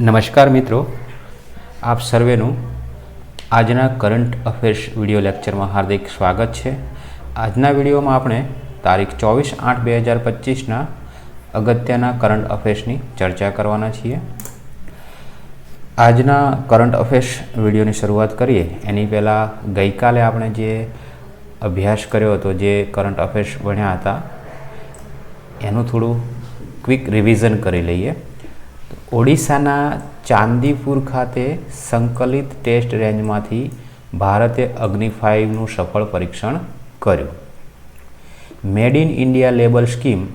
નમસ્કાર મિત્રો. આપ સર્વેનું આજના કરંટ અફેર્સ વીડિયો લેક્ચરમાં હાર્દિક સ્વાગત છે. આજના વિડીયોમાં આપણે તારીખ ચોવીસ આઠ બે હજાર પચીસના અગત્યના કરંટ અફેર્સની ચર્ચા કરવાના છીએ. આજના કરંટ અફેર્સ વિડીયોની શરૂઆત કરીએ. એની પહેલાં ગઈકાલે આપણે જે અભ્યાસ કર્યો હતો, જે કરંટ અફેર્સ ભણ્યા હતા, એનું થોડું ક્વિક રિવિઝન કરી લઈએ. ઓડિશાના ચાંદીપુર ખાતે સંકલિત ટેસ્ટ રેન્જમાંથી ભારતે અગ્નિ ફાઇવનું સફળ પરીક્ષણ કર્યું. Made in India label scheme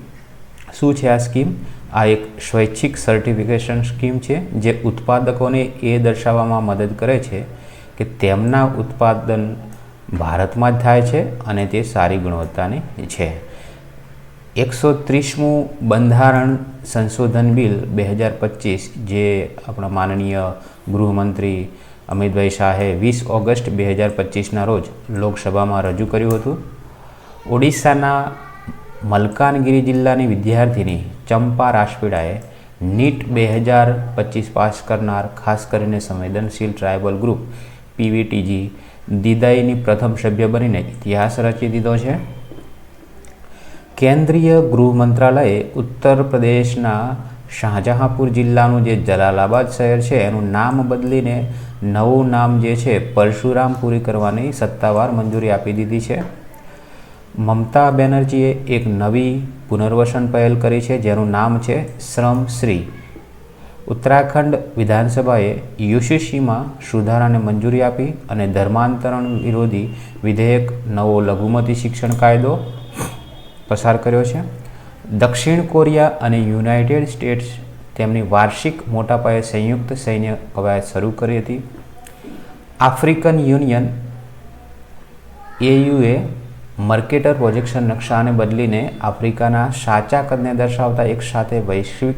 શું છે આ સ્કીમ? આ એક સ્વૈચ્છિક સર્ટિફિકેશન સ્કીમ છે જે ઉત્પાદકોને એ દર્શાવવામાં મદદ કરે છે કે તેમના ઉત્પાદન ભારતમાં જ થાય છે અને તે સારી ગુણવત્તાની છે. એકસો ત્રીસમું બંધારણ સંશોધન બિલ બે હજાર પચીસ, જે આપણા માનનીય ગૃહમંત્રી અમિતભાઈ શાહે વીસ ઓગસ્ટ બે હજાર પચીસના રોજ લોકસભામાં રજૂ કર્યું હતું. ઓડિશાના મલકાનગિરી જિલ્લાની વિદ્યાર્થીની ચંપા રાશપીડાએ નીટ બે હજાર પચીસ પાસ કરનાર, ખાસ કરીને સંવેદનશીલ ટ્રાયબલ ગ્રુપ પીવીટીજી દિદાઈની પ્રથમ સભ્ય બનીને ઇતિહાસ રચી દીધો છે. કેન્દ્રીય ગૃહ મંત્રાલયે ઉત્તર પ્રદેશના શાહજહાંપુર જિલ્લાનું જે જલાલાબાદ શહેર છે, એનું નામ બદલીને નવું નામ જે છે પરશુરામપુરી કરવાની સત્તાવાર મંજૂરી આપી દીધી છે. મમતા બેનર્જીએ એક નવી પુનર્વસન પહેલ કરી છે, જેનું નામ છે શ્રમ શ્રી. ઉત્તરાખંડ વિધાનસભાએ યુસીસીમાં સુધારાને મંજૂરી આપી અને ધર્માંતરણ વિરોધી વિધેયક, નવો લઘુમતી શિક્ષણ કાયદો પસાર કર્યો છે. દક્ષિણ કોરિયા અને યુનાઇટેડ સ્ટેટ્સ તેમની વાર્ષિક મોટા પાયે સંયુક્ત સૈન્ય કવાયત શરૂ કરી હતી. આફ્રિકન યુનિયન એયુએ મર્કેટર પ્રોજેક્શન નકશાને બદલીને આફ્રિકાના સાચા કદને દર્શાવતા એક સાથે વૈશ્વિક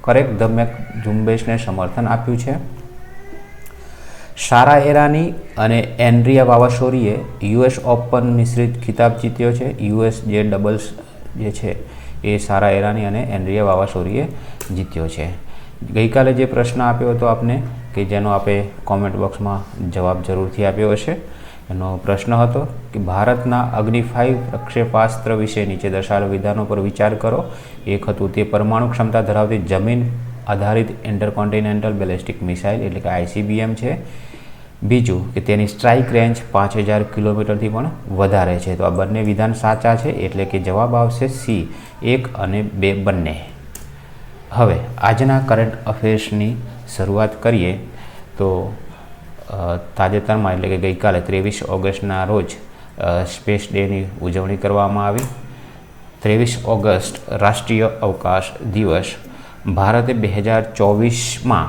કરેક ધમ્યક ઝુંબેશને સમર્થન આપ્યું છે. સારા એરાની અને એન્ડ્રિયા વાવાસોરીએ યુએસ ઓપન મિશ્રિત ખિતાબ જીત્યો છે. યુએસ જે ડબલ્સ જે છે એ સારા એરાની અને એન્ડ્રિયા વાવાસોરીએ જીત્યો છે. ગઈકાલે જે પ્રશ્ન આપ્યો હતો આપને, કે જેનો આપે કોમેન્ટ બોક્સમાં જવાબ જરૂરથી આપ્યો હશે. એનો પ્રશ્ન હતો કે ભારતના અગ્નિ ફાઇવ પ્રક્ષેપાસ્ત્ર વિશે નીચે દર્શાવેલ વિધાનો પર વિચાર કરો. એક હતું તે પરમાણુ ક્ષમતા ધરાવતી જમીન આધારિત ઇન્ટરકોન્ટિનેન્ટલ બેલેસ્ટિક મિસાઇલ એટલે કે આઈસીબીએમ છે. બીજું કે તેની સ્ટ્રાઇક રેન્જ પાંચ હજાર કિલોમીટરથી પણ વધારે છે. તો આ બંને વિધાન સાચા છે એટલે કે જવાબ આવશે સી, એક અને બે બંને. હવે આજના કરંટ અફેર્સની શરૂઆત કરીએ તો તાજેતરમાં એટલે કે ગઈકાલે ત્રેવીસ ઓગસ્ટના રોજ સ્પેસ ડેની ઉજવણી કરવામાં આવી. ત્રેવીસ ઓગસ્ટ રાષ્ટ્રીય અવકાશ દિવસ. ભારતે બે હજાર ચોવીસમાં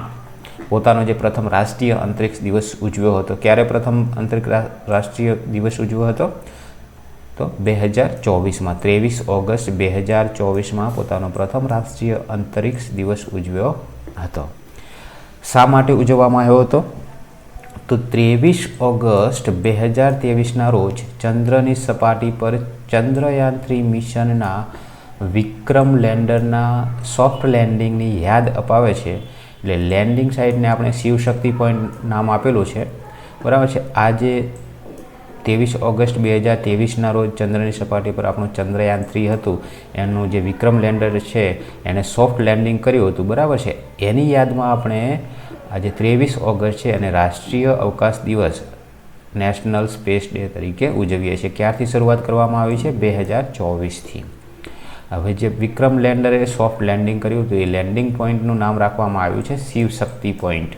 પોતાનો જે પ્રથમ રાષ્ટ્રીય અંતરિક્ષ દિવસ ઉજવ્યો હતો. ક્યારે પ્રથમ અંતરિક્ષ રાષ્ટ્રીય દિવસ ઉજવ્યો હતો? તો બે હજાર ચોવીસમાં, ત્રેવીસ ઓગસ્ટ બે હજાર ચોવીસમાં પોતાનો પ્રથમ રાષ્ટ્રીય અંતરિક્ષ દિવસ ઉજવ્યો હતો. શા માટે ઉજવવામાં આવ્યો હતો? તો ત્રેવીસ ઓગસ્ટ બે હજાર ત્રેવીસના રોજ ચંદ્રની સપાટી પર ચંદ્રયાન થ્રી મિશનના વિક્રમ લેન્ડરના સોફ્ટ લેન્ડિંગની યાદ અપાવે છે. એટલે લેન્ડિંગ સાઇટને આપણે શિવશક્તિ પોઈન્ટ નામ આપેલું છે. બરાબર છે? આજે ત્રેવીસ ઓગસ્ટ બે હજાર ત્રેવીસના રોજ ચંદ્રની સપાટી પર આપણું ચંદ્રયાન થ્રી હતું. એનું જે વિક્રમ લેન્ડર છે, એને સોફ્ટ લેન્ડિંગ કર્યું હતું. બરાબર છે? એની યાદમાં આપણે આજે ત્રેવીસ ઓગસ્ટ છે અને રાષ્ટ્રીય અવકાશ દિવસ નેશનલ સ્પેસ ડે તરીકે ઉજવીએ છીએ. ક્યારથી શરૂઆત કરવામાં આવી છે? બે હજાર ચોવીસથી. હવે જે વિક્રમ લેન્ડરે સોફ્ટ લેન્ડિંગ કર્યું હતું, એ લેન્ડિંગ પોઈન્ટનું નામ રાખવામાં આવ્યું છે શિવશક્તિ પોઈન્ટ.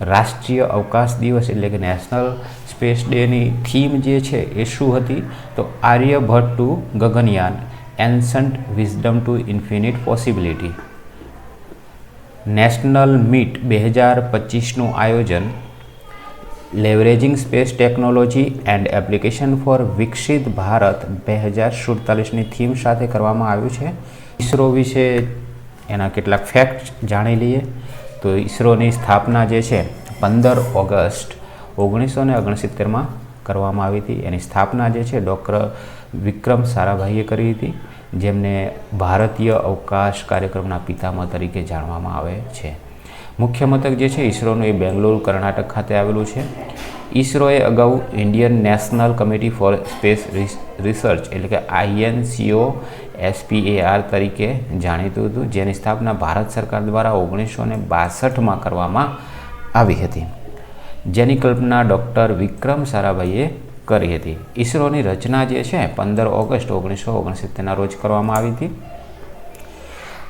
રાષ્ટ્રીય અવકાશ દિવસ એટલે કે નેશનલ સ્પેસ ડેની થીમ જે છે એ શું હતી? તો Aryabhatta to Gaganyaan ancient wisdom to infinite possibility. National meet બે હજાર પચીસનું આયોજન leveraging space technology and application for વિકસિત ભારત બે હજાર સુડતાલીસની થીમ સાથે કરવામાં આવ્યું છે. ઈસરો વિશે એના કેટલાક ફેક્ટ જાણી લઈએ. તો ઈસરોની સ્થાપના જે છે, પંદર ઓગસ્ટ ઓગણીસો ને ઓગણસિત્તેરમાં કરવામાં આવી હતી. એની સ્થાપના જે છે, ડૉક્ટર વિક્રમ સારાભાઈએ કરી હતી, જેમને ભારતીય અવકાશ કાર્યક્રમના પિતામહ તરીકે જાણવામાં આવે છે. મુખ્ય મથક જે છે, ઈસરોનું એ બેંગલુરુ, કર્ણાટક ખાતે આવેલું છે. ઈસરોએ અગાઉ Indian national committee for space research એટલે કે આઈએનસીઓ એસપીએઆર તરીકે જાણીતું હતું, જેની સ્થાપના ભારત સરકાર દ્વારા ઓગણીસો ને બાસઠમાં કરવામાં આવી હતી. જેની કલ્પના ડૉક્ટર વિક્રમ સારાભાઈએ કરી હતી. ઈસરોની રચના જે છે, પંદર ઓગસ્ટ ઓગણીસો ઓગણસિત્તેરના રોજ કરવામાં આવી હતી.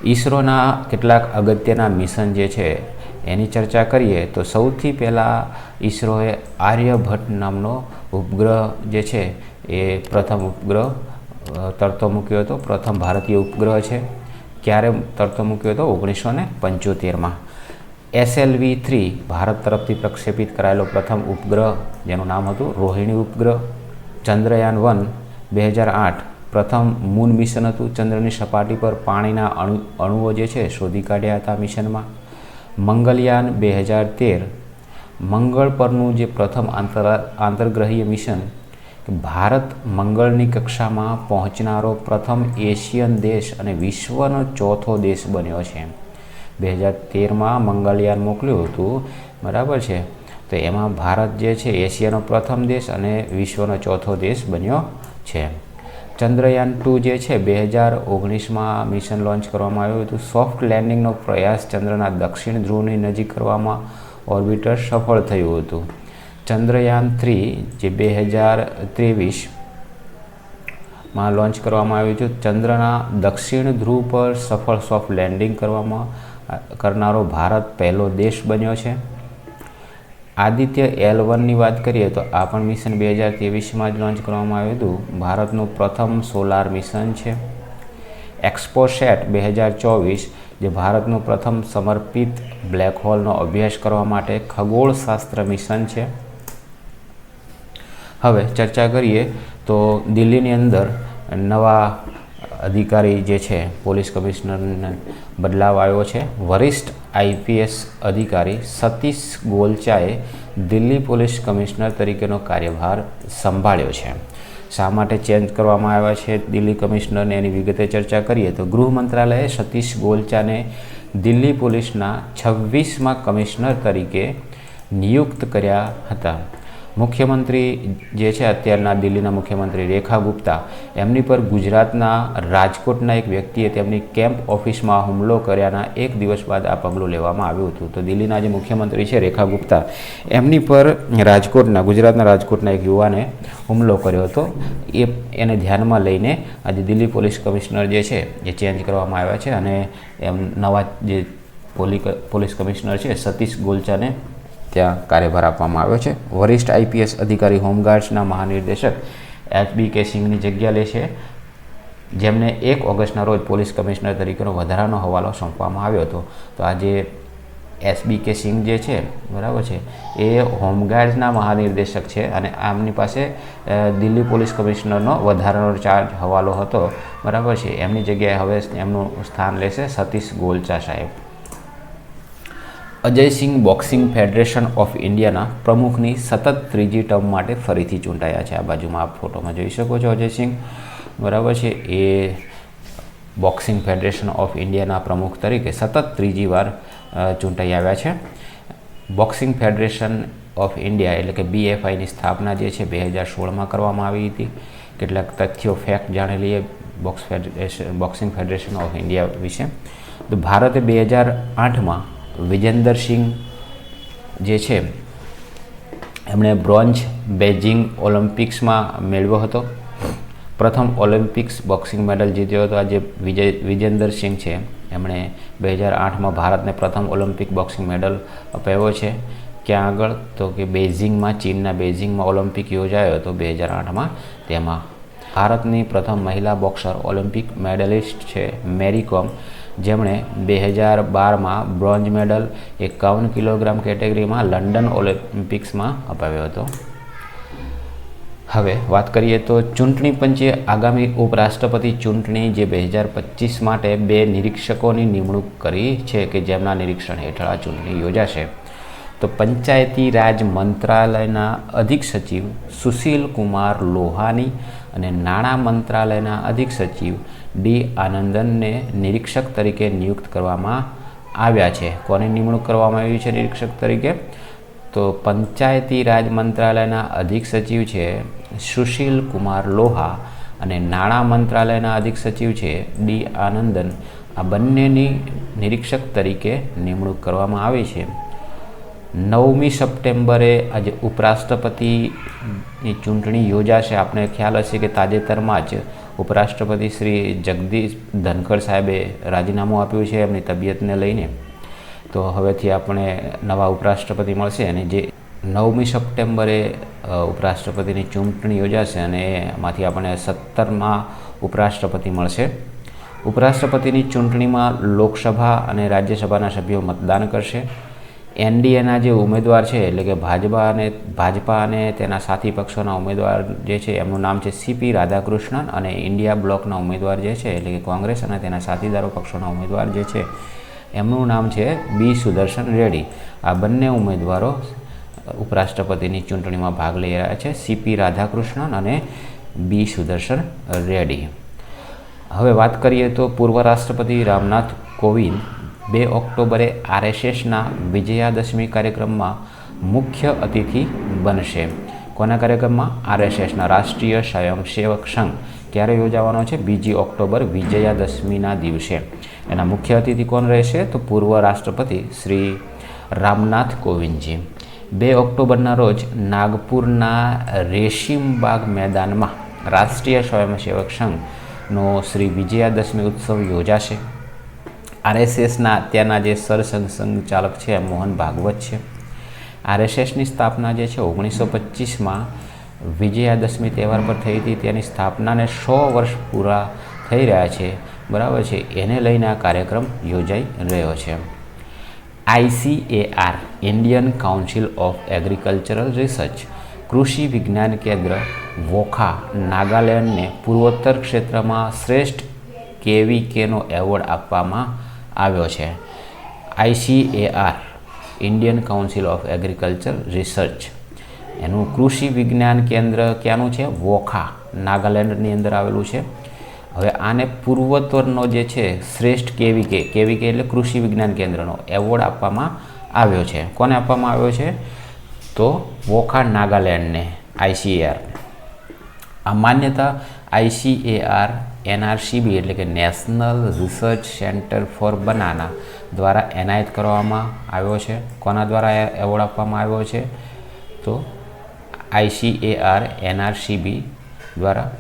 ઈસરોના કેટલાક અગત્યના મિશન જે છે એની ચર્ચા કરીએ તો સૌથી પહેલાં ઈસરોએ આર્યભટ્ટ નામનો ઉપગ્રહ જે છે એ પ્રથમ ઉપગ્રહ તરતો મૂક્યો હતો. પ્રથમ ભારતીય ઉપગ્રહ છે. ક્યારે તરતો મૂક્યો હતો? ઓગણીસો ને પંચોતેરમાં. એસએલવી થ્રી ભારત તરફથી પ્રક્ષેપિત કરાયેલો પ્રથમ ઉપગ્રહ, જેનું નામ હતું રોહિણી ઉપગ્રહ. ચંદ્રયાન વન બે હજાર આઠ પ્રથમ મૂન મિશન હતું. ચંદ્રની સપાટી પર પાણીના અણુ, અણુઓ જે છે, શોધી કાઢ્યા હતા મિશનમાં. મંગલયાન બે હજાર તેર, મંગળ પરનું જે પ્રથમ આંતર, આંતરગ્રહીય મિશન ભારત મંગળની કક્ષામાં પહોંચનારો પ્રથમ એશિયન દેશ અને વિશ્વનો ચોથો દેશ બન્યો છે. બે હજાર તેરમાં મંગળયાન મોકલ્યું હતું, બરાબર છે? તો એમાં ભારત જે છે, એશિયાનો પ્રથમ દેશ અને વિશ્વનો ચોથો દેશ બન્યો છે. ચંદ્રયાન ટુ જે છે બે હજાર ઓગણીસમાં મિશન લોન્ચ કરવામાં આવ્યું હતું. સોફ્ટ લેન્ડિંગનો પ્રયાસ ચંદ્રના દક્ષિણ ધ્રુવની નજીક કરવામાં ઓર્બિટર સફળ થયું હતું. ચંદ્રયાન થ્રી, જે બે હજાર ત્રેવીસમાં લોન્ચ કરવામાં આવ્યું હતું ચંદ્રના દક્ષિણ ધ્રુવ પર સફળ સોફ્ટ લેન્ડિંગ કરવામાં કરનારો ભારત પહેલો દેશ બન્યો છે. આદિત્ય એલ વનની વાત કરીએ તો આ પણ મિશન બે હજાર ત્રેવીસમાં જ લોન્ચ કરવામાં આવ્યું હતું. ભારતનું પ્રથમ સોલાર મિશન છે. એક્સપોસેટ બે હજાર ચોવીસ, જે ભારતનું પ્રથમ સમર્પિત બ્લેક હોલનો અભ્યાસ કરવા માટે ખગોળશાસ્ત્ર મિશન છે. હવે ચર્ચા કરીએ તો દિલ્હીની અંદર નવા અધિકારી જે છે, પોલીસ કમિશનરને બદલાવ આવ્યો છે. વરિષ્ઠ આઈપીએસ અધિકારી સતીશ ગોલચાએ દિલ્હી પોલીસ કમિશનર તરીકેનો કાર્યભાર સંભાળ્યો છે. શા માટે ચેન્જ કરવામાં આવ્યા છે દિલ્હી કમિશનરને એની વિગતે ચર્ચા કરીએ તો ગૃહ મંત્રાલયે સતીશ ગોલચાને દિલ્હી પોલીસના છવ્વીસમાં કમિશનર તરીકે નિયુક્ત કર્યા હતા. મુખ્યમંત્રી જે છે અત્યારના દિલ્હીના મુખ્યમંત્રી રેખા ગુપ્તા, એમની પર ગુજરાતના રાજકોટના એક વ્યક્તિએ તેમની કેમ્પ ઓફિસમાં હુમલો કર્યાના એક દિવસ બાદ આ પગલું લેવામાં આવ્યું હતું. તો દિલ્હીના જે મુખ્યમંત્રી છે રેખા ગુપ્તા, એમની પર રાજકોટના, ગુજરાતના રાજકોટના એક યુવાને હુમલો કર્યો હતો. એ એને ધ્યાનમાં લઈને આજે દિલ્હી પોલીસ કમિશનર જે છે, એ ચેન્જ કરવામાં આવ્યા છે અને એમ નવા જે પોલીસ કમિશનર છે, સતીશ ગોલચાને ત્યાં કાર્યભાર આપવામાં આવ્યો છે. વરિષ્ઠ આઈપીએસ અધિકારી હોમગાર્ડ્સના મહાનિર્દેશક એચ બી કે સિંઘની જગ્યા લે છે. જેમને એક ઓગસ્ટના રોજ પોલીસ કમિશનર તરીકેનો વધારાનો હવાલો સોંપવામાં આવ્યો હતો. તો આજે એસબી કે સિંઘ જે છે, બરાબર છે, એ હોમગાર્ડ્સના મહાનિર્દેશક છે અને આમની પાસે દિલ્હી પોલીસ કમિશનરનો વધારાનો ચાર્જ હવાલો હતો. બરાબર છે, એમની જગ્યાએ હવે એમનું સ્થાન લેશે સતીશ ગોલચા સાહેબ. અજયસિંહ બોક્સિંગ ફેડરેશન ઓફ ઇન્ડિયાના પ્રમુખની સતત ત્રીજી ટર્મ માટે ફરીથી ચૂંટાયા છે. આ બાજુમાં આપ ફોટોમાં જોઈ શકો છો અજયસિંહ. બરાબર છે. એ બોક્સિંગ ફેડરેશન ઓફ ઇન્ડિયાના પ્રમુખ તરીકે સતત ત્રીજી વાર ચૂંટાઈ આવ્યા છે. બોક્સિંગ ફેડરેશન ઓફ ઇન્ડિયા એટલે કે બીએફઆઈની સ્થાપના જે છે, બે હજાર સોળમાં કરવામાં આવી હતી. કેટલાક તથ્યો ફેક્ટ જાણી લઈએ box federation boxing federation of India વિશે. તો ભારતે બે હજાર આઠમાં વિજેન્દર સિંહ જે છે, એમણે બ્રોન્ઝ બેઇજિંગ ઓલિમ્પિક્સમાં મેળવ્યો હતો. પ્રથમ ઓલિમ્પિક્સ બોક્સિંગ મેડલ જીત્યો હતો. આજે વિજય, વિજેન્દર સિંહ છે. એમણે બે હજાર આઠમાં ભારતને પ્રથમ ઓલિમ્પિક બોક્સિંગ મેડલ અપાવ્યો છે. ક્યાં આગળ? તો કે બેઝિંગમાં ચીનના બેઝિંગમાં ઓલિમ્પિક યોજાયો હતો બે હજાર આઠમાં. તેમાં ભારતની પ્રથમ મહિલા બોક્સર, ઓલિમ્પિક મેડલિસ્ટ છે, મેરી કોમ. જેમણે બે હજાર બારમાં બ્રોન્ઝ મેડલ એકાવન કિલોગ્રામ કેટેગરીમાં લંડન ઓલિમ્પિક્સમાં અપાવ્યો હતો. હવે વાત કરીએ તો ચૂંટણી પંચે આગામી ઉપરાષ્ટ્રપતિ ચૂંટણી જે બે હજાર પચીસ માટે બે નિરીક્ષકોની નિમણૂક કરી છે કે જેમના નિરીક્ષણ હેઠળ આ ચૂંટણી યોજાશે. તો પંચાયતી રાજ મંત્રાલયના અધિક સચિવ સુશીલ કુમાર લોહાની અને નાણાં મંત્રાલયના અધિક સચિવ ડી આનંદનને નિરીક્ષક તરીકે નિયુક્ત કરવામાં આવ્યા છે. કોની નિમણૂક કરવામાં આવી છે નિરીક્ષક તરીકે? તો પંચાયતી રાજ મંત્રાલયના અધિક સચિવ છે સુશીલ કુમાર લોહા અને નાણાં મંત્રાલયના અધિક સચિવ છે ડી આનંદન. આ બંનેની નિરીક્ષક તરીકે નિમણૂક કરવામાં આવી છે. નવમી સપ્ટેમ્બરે આજે ઉપરાષ્ટ્રપતિની ચૂંટણી યોજાશે. આપણે ખ્યાલ હશે કે તાજેતરમાં જ ઉપરાષ્ટ્રપતિ શ્રી જગદીશ ધનખડ સાહેબે રાજીનામું આપ્યું છે એમની તબિયતને લઈને. તો હવેથી આપણે નવા ઉપરાષ્ટ્રપતિ મળશે અને જે નવમી સપ્ટેમ્બરે ઉપરાષ્ટ્રપતિની ચૂંટણી યોજાશે અને એમાંથી આપણને સત્તરમાં ઉપરાષ્ટ્રપતિ મળશે. ઉપરાષ્ટ્રપતિની ચૂંટણીમાં લોકસભા અને રાજ્યસભાના સભ્યો મતદાન કરશે. એનડીએના જે ઉમેદવાર છે, એટલે કે ભાજપા અને ભાજપા અને તેના સાથી પક્ષોના ઉમેદવાર જે છે, એમનું નામ છે સીપી રાધાકૃષ્ણન અને ઇન્ડિયા બ્લોકના ઉમેદવાર જે છે, એટલે કે કોંગ્રેસ અને તેના સાથીદારો પક્ષોના ઉમેદવાર જે છે, એમનું નામ છે બી સુદર્શન રેડ્ડી. આ બંને ઉમેદવારો ઉપરાષ્ટ્રપતિની ચૂંટણીમાં ભાગ લઈ રહ્યા છે, સીપી રાધાકૃષ્ણન અને બી સુદર્શન રેડ્ડી. હવે વાત કરીએ તો પૂર્વ રાષ્ટ્રપતિ રામનાથ કોવિંદ બે ઓક્ટોબરે આરએસએસના વિજયાદશમી કાર્યક્રમમાં મુખ્ય અતિથિ બનશે. કોના કાર્યક્રમમાં? આરએસએસના રાષ્ટ્રીય સ્વયંસેવક સંઘ. ક્યારે યોજાવાનો છે? બીજી ઓક્ટોબર, વિજયાદશમીના દિવસે. એના મુખ્ય અતિથિ કોણ રહેશે? તો પૂર્વ રાષ્ટ્રપતિ શ્રી રામનાથ કોવિંદજી. બે ઓક્ટોબરના રોજ નાગપુરના રેશીમબાગ મેદાનમાં રાષ્ટ્રીય સ્વયંસેવક સંઘનો શ્રી વિજયાદશમી ઉત્સવ યોજાશે. આરએસએસના અત્યારના જે સરસંઘ સંચાલક છે, મોહન ભાગવત છે. આરએસએસની સ્થાપના જે છે, ઓગણીસો પચીસમાં વિજયાદશમી તહેવાર પર થઈ હતી. તેની સ્થાપનાને સો વર્ષ પૂરા થઈ રહ્યા છે. બરાબર છે? એને લઈને આ કાર્યક્રમ યોજાઈ રહ્યો છે. ICAR Indian council of agricultural research, કૃષિ વિજ્ઞાન કેન્દ્ર, વોખા, નાગાલેન્ડને પૂર્વોત્તર ક્ષેત્રમાં શ્રેષ્ઠ કેવીકેનો એવોર્ડ આપવામાં આવ્યો છે. ICAR Indian council of agriculture research. એનું કૃષિ વિજ્ઞાન કેન્દ્ર ક્યાંનું છે? વોખા, નાગાલેન્ડની અંદર આવેલું છે. હવે આને પૂર્વોત્તરનો જે છે, શ્રેષ્ઠ કેવીકે કેવીકે એટલે કૃષિ વિજ્ઞાન કેન્દ્રનો એવોર્ડ આપવામાં આવ્યો છે. કોને આપવામાં આવ્યો છે? તો વોખા, નાગાલેન્ડને આઈસીએઆર આ માન્યતા આઈસીએઆર એનઆરસીબી એટલે કે national research centre for banana દ્વારા એનાયત કરવામાં આવ્યો છે. કોના દ્વારા એવોર્ડ આપવામાં આવ્યો છે? તો આઈસીએઆર એનઆરસીબી દ્વારા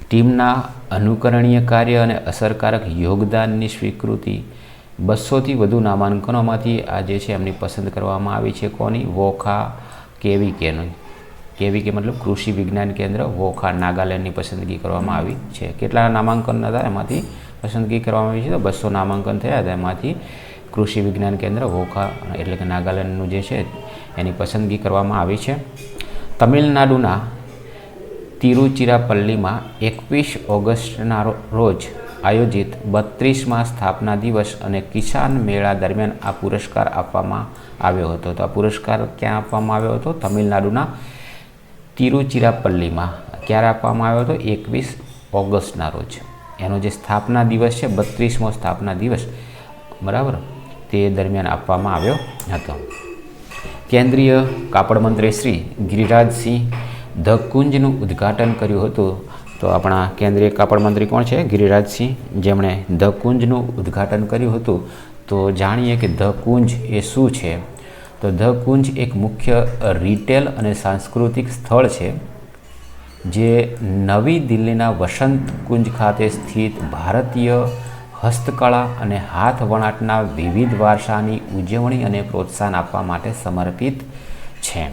ટીમના અનુકરણીય કાર્ય અને અસરકારક યોગદાનની સ્વીકૃતિ બસોથી વધુ નામાંકનોમાંથી આ જે છે એમની પસંદ કરવામાં આવી છે. કોની? વોખા કેવીકેની કેવીકે મતલબ કૃષિ વિજ્ઞાન કેન્દ્ર વોખા નાગાલેન્ડની પસંદગી કરવામાં આવી છે. કેટલા નામાંકન હતા? એમાંથી પસંદગી કરવામાં આવી છે તો બસો નામાંકન થયા હતા. એમાંથી કૃષિ વિજ્ઞાન કેન્દ્ર વોખા એટલે કે નાગાલેન્ડનું જે છે એની પસંદગી કરવામાં આવી છે. તમિલનાડુના તિરુચિરાપલ્લીમાં એકવીસ ઓગસ્ટના રોજ આયોજિત બત્રીસમાં સ્થાપના દિવસ અને કિસાન મેળા દરમિયાન આ પુરસ્કાર આપવામાં આવ્યો હતો. તો આ પુરસ્કાર ક્યાં આપવામાં આવ્યો હતો? તમિલનાડુના તિરુચિરાપલ્લીમાં ક્યારે આપવામાં આવ્યો હતો? એકવીસ ઓગસ્ટના રોજ. એનો જે સ્થાપના દિવસ છે, બત્રીસમો સ્થાપના દિવસ, બરાબર? તે દરમિયાન આપવામાં આવ્યો હતો. કેન્દ્રીય કાપડ મંત્રી શ્રી ગિરિરાજસિંહ ધ કુંજનું ઉદ્ઘાટન કર્યું હતું. તો આપણા કેન્દ્રીય કાપડ મંત્રી કોણ છે? ગિરિરાજસિંહ. જેમણે ધ કુંજનું ઉદ્ઘાટન કર્યું હતું. તો જાણીએ કે ધ કુંજ એ શું છે? તો ધ કુંજ એક મુખ્ય રિટેલ અને સાંસ્કૃતિક સ્થળ છે, જે નવી દિલ્હીના વસંત કુંજ ખાતે સ્થિત ભારતીય હસ્તકળા અને હાથ વણાટના વિવિધ વારસાની ઉજવણી અને પ્રોત્સાહન આપવા માટે સમર્પિત છે.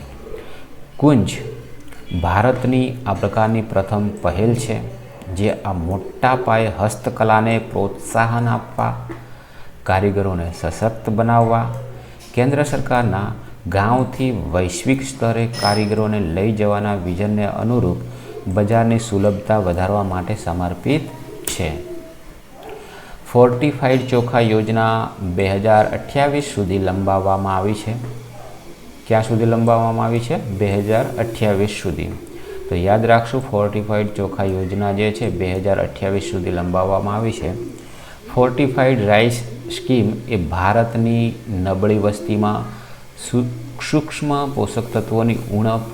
કુંજ ભારતની આ પ્રકારની પ્રથમ પહેલ છે, જે આ મોટા પાયે હસ્તકલાને પ્રોત્સાહન આપવા, કારીગરોને સશક્ત બનાવવા કેન્દ્ર સરકારના ગાંવથી વૈશ્વિક સ્તરે કારીગરોને લઈ જવાના વિઝનને અનુરૂપ બજારની સુલભતા વધારવા માટે સમર્પિત છે. ફોર્ટિફાઈડ ચોખા યોજના બે હજાર અઠ્યાવીસ સુધી લંબાવવામાં આવી છે. ક્યાં સુધી લંબાવવામાં આવી છે? બે હજાર અઠ્યાવીસ સુધી. તો યાદ રાખશું, ફોર્ટિફાઈડ ચોખા યોજના જે છે, બે હજાર અઠ્યાવીસ સુધી લંબાવવામાં આવી છે. ફોર્ટિફાઈડ રાઈસ સ્કીમ એ ભારતની નબળી વસ્તીમાં સૂક્ષ્મ પોષક તત્વોની ઉણપ,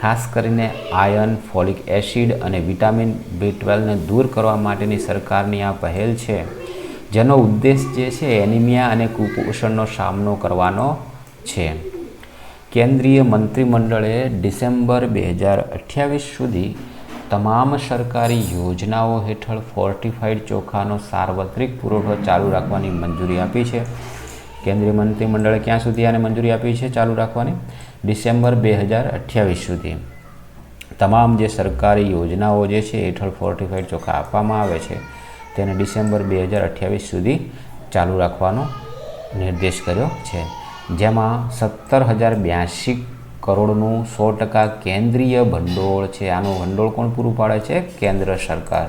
ખાસ કરીને આયર્ન ફોલિક એસિડ અને વિટામિન બી ટ્વેલ્વને દૂર કરવા માટેની સરકારની આ પહેલ છે. જેનો ઉદ્દેશ જે છે એનિમિયા અને કુપોષણનો સામનો કરવાનો છે. કેન્દ્રીય મંત્રીમંડળે ડિસેમ્બર બે હજાર અઠ્યાવીસ સુધી તમામ સરકારી યોજનાઓ હેઠળ ફોર્ટિફાઈડ ચોખાનો સાર્વત્રિક પુરવઠો ચાલુ રાખવાની મંજૂરી આપી છે. કેન્દ્રીય મંત્રીમંડળે ક્યાં સુધી આને મંજૂરી આપી છે ચાલુ રાખવાની? ડિસેમ્બર બે હજાર અઠ્યાવીસ સુધી. તમામ જે સરકારી યોજનાઓ જે છે હેઠળ ફોર્ટિફાઈડ ચોખા આપવામાં આવે છે, તેને ડિસેમ્બર બે હજાર અઠ્યાવીસ સુધી ચાલુ રાખવાનો નિર્દેશ કર્યો છે. જેમાં સત્તર હજાર બ્યાસી કરોડનું સો ટકા કેન્દ્રીય ભંડોળ છે. આનું ભંડોળ કોણ પૂરું પાડે છે? કેન્દ્ર સરકાર.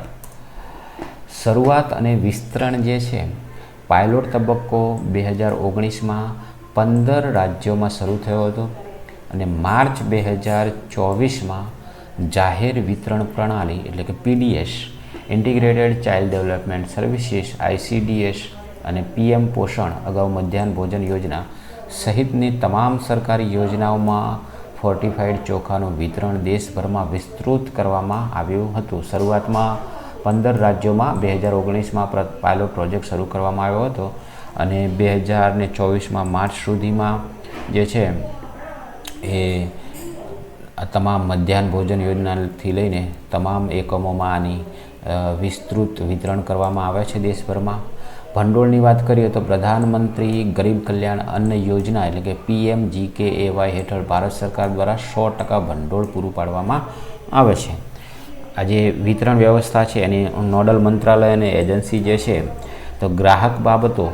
શરૂઆત અને વિસ્તરણ જે છે, પાયલોટ તબક્કો બે હજાર ઓગણીસમાં પંદર રાજ્યોમાં શરૂ થયો હતો અને માર્ચ બે હજાર ચોવીસમાં જાહેર વિતરણ પ્રણાલી, એટલે કે PDS, integrated child development services ICDS અને પીએમ પોષણ, અગાઉ મધ્યાહન ભોજન યોજના સહિતની તમામ સરકારી યોજનાઓમાં ફોર્ટિફાઈડ ચોખાનું વિતરણ દેશભરમાં વિસ્તૃત કરવામાં આવ્યું હતું. શરૂઆતમાં પંદર રાજ્યોમાં બે હજાર ઓગણીસમાં પાયલોટ પ્રોજેક્ટ શરૂ કરવામાં આવ્યો હતો અને બે હજાર ને ચોવીસમાં માર્ચ સુધીમાં જે છે એ તમામ મધ્યાહન ભોજન યોજનાથી લઈને તમામ એકમોમાં આની વિસ્તૃત વિતરણ કરવામાં આવે છે દેશભરમાં. ભંડોળની વાત કરીએ તો પ્રધાનમંત્રી ગરીબ કલ્યાણ અન્ન યોજના એટલે કે પીએમ કે એવાય હેઠળ ભારત સરકાર દ્વારા સો ટકા ભંડોળ પૂરું પાડવામાં આવે છે. આ જે વિતરણ વ્યવસ્થા છે, એની નોડલ મંત્રાલય અને એજન્સી જે છે, તો ગ્રાહક બાબતો,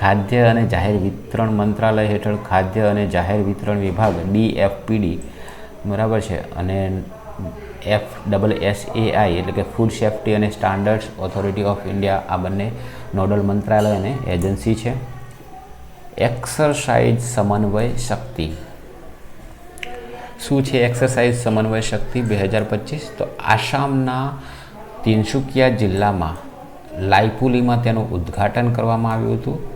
ખાદ્ય અને જાહેર વિતરણ મંત્રાલય હેઠળ ખાદ્ય અને જાહેર વિતરણ વિભાગ, ડીએફપીડી, બરાબર છે, અને F double S A I એટલે કે ફૂડ સેફ્ટી અને સ્ટાન્ડર્ડ્સ ઓથોરિટી ઓફ ઇન્ડિયા આ બંને નોડલ મંત્રાલય અને એજન્સી છે. એક્સરસાઇઝ સમન્વય શક્તિ. શું છે એક્સરસાઇઝ સમન્વય શક્તિ બે હજાર પચીસ? તો આસામના તિનસુકિયા જિલ્લામાં લાઇપુલીમાં તેનું ઉદ્ઘાટન કરવામાં આવ્યું હતું.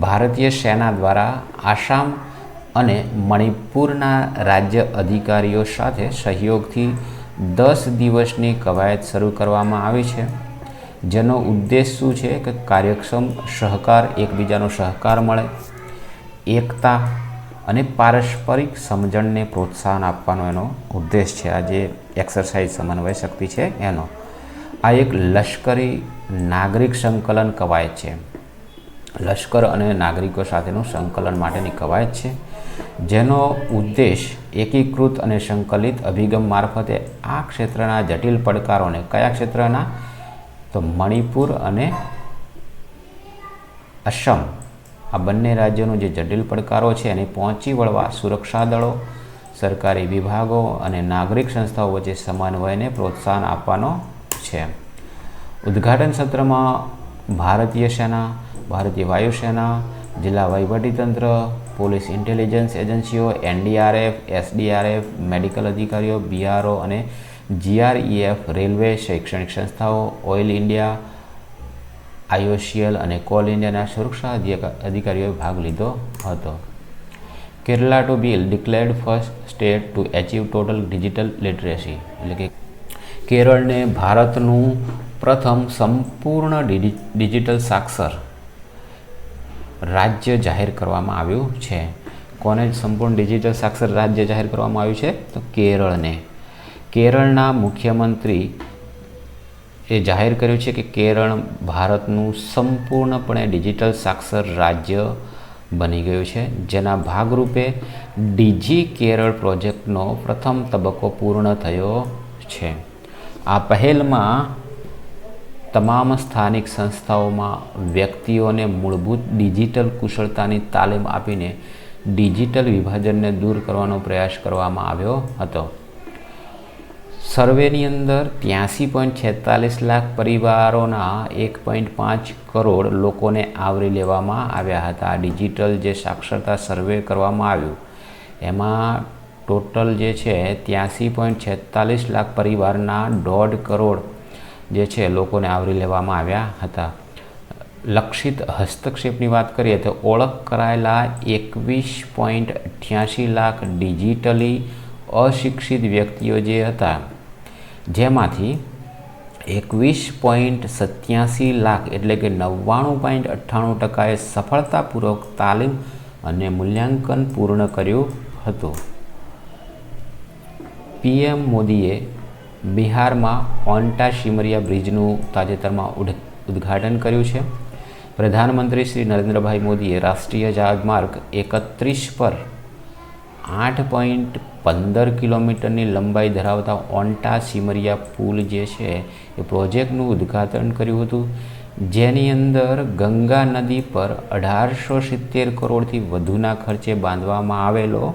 ભારતીય સેના દ્વારા આસામ અને મણિપુરના રાજ્ય અધિકારીઓ સાથે સહયોગથી દસ દિવસની કવાયત શરૂ કરવામાં આવી છે. જેનો ઉદ્દેશ શું છે કે કાર્યક્ષમ સહકાર, એકબીજાનો સહકાર મળે, એકતા અને પારસ્પરિક સમજણને પ્રોત્સાહન આપવાનો એનો ઉદ્દેશ છે. આ જે એક્સરસાઇઝ સમન્વય શક્તિ છે એનો. આ એક લશ્કરી નાગરિક સંકલન કવાયત છે. લશ્કર અને નાગરિકો સાથેનું સંકલન માટેની કવાયત છે. જેનો ઉદ્દેશ એકીકૃત અને સંકલિત અભિગમ મારફતે આ ક્ષેત્રના જટિલ પડકારોને કયા ક્ષેત્રના? તો મણિપુર અને અસમ. આ બંને રાજ્યોનું જે જટિલ પડકારો છે એને પહોંચી વળવા સુરક્ષા દળો, સરકારી વિભાગો અને નાગરિક સંસ્થાઓ વચ્ચે સમન્વયને પ્રોત્સાહન આપવાનો છે. ઉદ્ઘાટન સત્રમાં ભારતીય સેના, ભારતીય વાયુસેના, જિલ્લા વહીવટીતંત્ર પોલીસ ઇન્ટેલિજન્સ એજન્સીઓ, એનડીઆરએફ, એસડીઆરએફ, મેડિકલ અધિકારીઓ, બીઆરઓ અને જીઆરઈએફ, રેલવે, શૈક્ષણિક સંસ્થાઓ, ઓઇલ ઇન્ડિયા આઈઓસીએલ અને કોલ ઇન્ડિયાના સુરક્ષા અધિકારીઓએ ભાગ લીધો હતો. Kerala to be declared first state to achieve total digital literacy એટલે કે કેરળને ભારતનું પ્રથમ સંપૂર્ણ ડિજિ- ડિજિટલ સાક્ષર રાજ્ય જાહેર કરવામાં આવ્યું છે. કોને સંપૂર્ણ ડિજિટલ સાક્ષર રાજ્ય જાહેર કરવામાં આવ્યું છે? તો કેરળને. કેરળના મુખ્યમંત્રી એ જાહેર કર્યું છે કે કેરળ ભારતનું સંપૂર્ણપણે ડિજિટલ સાક્ષર રાજ્ય બની ગયું છે. જેના ભાગરૂપે ડીજી કેરળ પ્રોજેક્ટનો પ્રથમ તબક્કો પૂર્ણ થયો છે. આ પહેલમાં તમામ સ્થાનિક સંસ્થાઓમાં વ્યક્તિઓને મૂળભૂત ડિજિટલ કુશળતાની તાલીમ આપીને ડિજિટલ વિભાજનને દૂર કરવાનો પ્રયાસ કરવામાં આવ્યો હતો. સર્વેની અંદર ત્યાંસી પોઈન્ટ છેતાલીસ લાખ પરિવારોના એક પોઈન્ટ પાંચ કરોડ લોકોને આવરી લેવામાં આવ્યા હતા. ડિજિટલ જે સાક્ષરતા સર્વે કરવામાં આવ્યું, એમાં ટોટલ જે છે ત્યાંસી પોઈન્ટ છેતાલીસ લાખ પરિવારના દોઢ કરોડ જે છે, લોકોને આવરી લેવામાં આવ્યા હતા. લક્ષિત હસ્તક્ષેપની વાત કરીએ તો ઓળખ કરાયેલા એકવીસ પોઈન્ટ અઠ્યાસી લાખ ડિજિટલી અશિક્ષિત વ્યક્તિઓ જે હતા, જેમાંથી એકવીસ પોઈન્ટ સત્યાસી લાખ એટલે કે નવ્વાણું પોઈન્ટ અઠ્ઠાણું ટકાએ સફળતાપૂર્વક તાલીમ અને મૂલ્યાંકન પૂર્ણ કર્યું હતું. પીએમ મોદીએ બિહારમાં ઓન્ટા શિમરિયા બ્રિજનું તાજેતરમાં ઉદ્ઘાટન કર્યું છે. પ્રધાનમંત્રી શ્રી નરેન્દ્રભાઈ મોદીએ રાષ્ટ્રીય જાગમાર્ગ એકત્રીસ પર આઠ પોઈન્ટ પંદર કિલોમીટરની લંબાઈ ધરાવતા ઓન્ટા સિમરિયા પુલ જે છે એ પ્રોજેક્ટનું ઉદ્ઘાટન કર્યું હતું. જેની અંદર ગંગા નદી પર અઢારસો સિત્તેર કરોડથી વધુના ખર્ચે બાંધવામાં આવેલો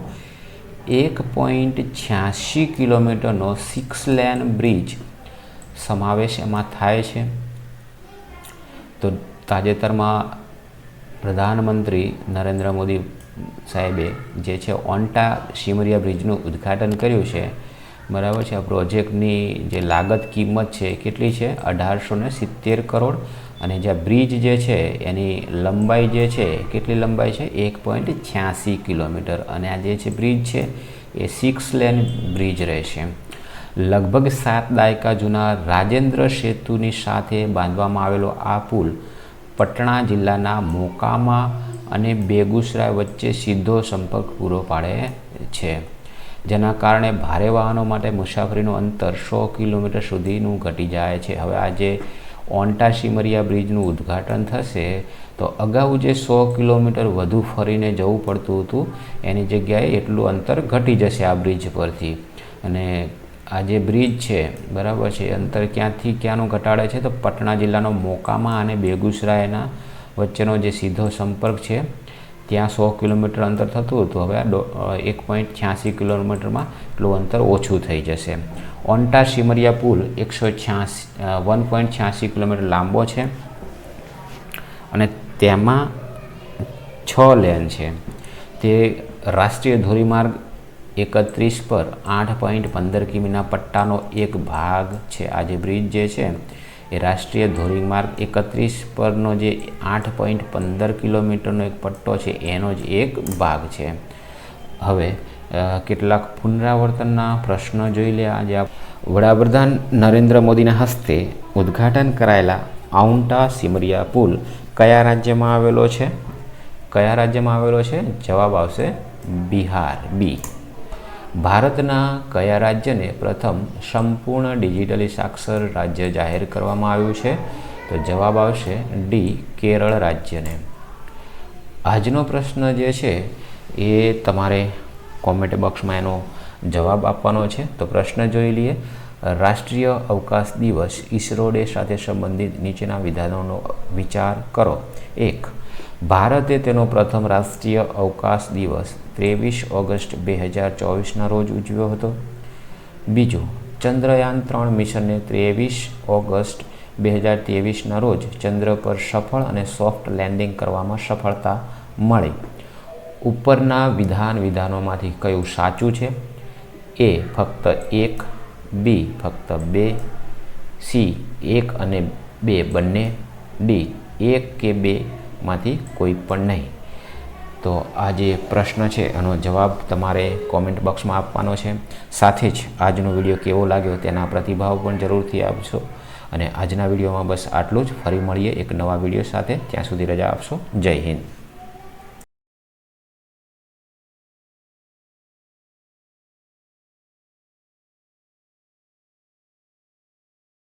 એક પોઈન્ટ છ્યાસી કિલોમીટરનો સિક્સ લેન બ્રિજ સમાવેશ એમાં થાય છે. તો તાજેતરમાં પ્રધાનમંત્રી નરેન્દ્ર મોદી સાહેબે જે છે ઓન્ટા શિમરિયા બ્રિજનું ઉદ્ઘાટન કર્યું છે. બરાબર છે? આ પ્રોજેક્ટની જે લાગત કિંમત છે કેટલી છે? અઢારસો સિત્તેર કરોડ. અને જે બ્રિજ જે છે, એની લંબાઈ જે છે, કેટલી લંબાઈ છે? એક પોઈન્ટ છ્યાસી કિલોમીટર. અને આ જે છે બ્રિજ છે, એ સિક્સ લેન બ્રિજ રહેશે. લગભગ સાત દાયકા જૂના રાજેન્દ્ર સેતુની સાથે બાંધવામાં આવેલો આ પુલ પટણા જિલ્લાના મોકામા અને બેગુસરાય વચ્ચે સીધો સંપર્ક પૂરો પાડે છે. જેના કારણે ભારે વાહનો માટે મુસાફરીનું અંતર સો કિલોમીટર સુધીનું ઘટી જાય છે. હવે આજે ઓન્ટા સિમરિયા બ્રિજનું ઉદ્ઘાટન થશે, તો અગાઉ જે સો કિલોમીટર વધુ ફરીને જવું પડતું હતું, એની જગ્યાએ એટલું અંતર ઘટી જશે આ બ્રિજ પરથી. અને આ જે બ્રિજ છે, બરાબર છે, અંતર ક્યાંથી ક્યાંનું ઘટાડે છે, તો પટણા જિલ્લાનો મોકામા અને બેગુસરાયના વચ્ચેનો જે સીધો સંપર્ક છે, ત્યાં સો કિલોમીટર અંતર થતું હતું. હવે આ એક પોઈન્ટ છ્યાસી કિલોમીટરમાં એટલું અંતર ઓછું થઈ જશે. ઓન્ટા સિમરિયા પુલ એકસો છ્યાસી વન પોઈન્ટ છ્યાસી કિલોમીટર લાંબો છે અને તેમાં છ લેન છે. તે રાષ્ટ્રીય ધોરીમાર્ગ એકત્રીસ પર આઠ પોઈન્ટ પંદર કિમીના પટ્ટાનો એક ભાગ છે. આ જે બ્રિજ જે છે, એ રાષ્ટ્રીય ધોરીમાર્ગ એકત્રીસ પરનો જે આઠ પોઈન્ટ પંદર કિલોમીટરનો એક પટ્ટો છે, એનો જ એક ભાગ છે. હવે કેટલાક પુનરાવર્તનના પ્રશ્નો જોઈ લે. આજે વડાપ્રધાન નરેન્દ્ર મોદીના હસ્તે ઉદ્ઘાટન કરાયેલા આઉન્ટા સિમરિયા પુલ કયા રાજ્યમાં આવેલો છે? કયા રાજ્યમાં આવેલો છે? જવાબ આવશે બિહાર. બી. ભારતના કયા રાજ્યને પ્રથમ સંપૂર્ણ ડિજિટલી સાક્ષર રાજ્ય જાહેર કરવામાં આવ્યું છે? તો જવાબ આવશે ડી, કેરળ રાજ્યને. આજનો પ્રશ્ન જે છે એ તમારે કોમેન્ટ બોક્સમાં એનો જવાબ આપવાનો છે. તો પ્રશ્ન જોઈ લઈએ. રાષ્ટ્રીય અવકાશ દિવસ ઇસરો ડે સાથે સંબંધિત નીચેના વિધાનોનો વિચાર કરો. એક, ભારતે તેનો પ્રથમ રાષ્ટ્રીય અવકાશ દિવસ ત્રેવીસ ઓગસ્ટ બે હજાર ચોવીસના રોજ ઉજવ્યો હતો. બીજું, ચંદ્રયાન ત્રણ મિશનને ત્રેવીસ ઓગસ્ટ બે હજાર ત્રેવીસના રોજ ચંદ્ર પર સફળ અને સોફ્ટ લેન્ડિંગ કરવામાં સફળતા મળી. ઉપરના વિધાન વિધાનોમાંથી કયું સાચું છે? એ ફક્ત એક, બી ફક્ત બે, સી એક અને બે બંને, ડી એક કે બેમાંથી કોઈ પણ નહીં. તો આ જે પ્રશ્ન છે એનો જવાબ તમારે કોમેન્ટ બોક્સમાં આપવાનો છે. સાથે જ આજનો વીડિયો કેવો લાગ્યો તેના પ્રતિભાવ પણ જરૂરથી આપશો. અને આજના વિડીયોમાં બસ આટલું જ. ફરી મળીએ એક નવા વીડિયો સાથે. ત્યાં સુધી રજા આપશો. જય હિન્દ.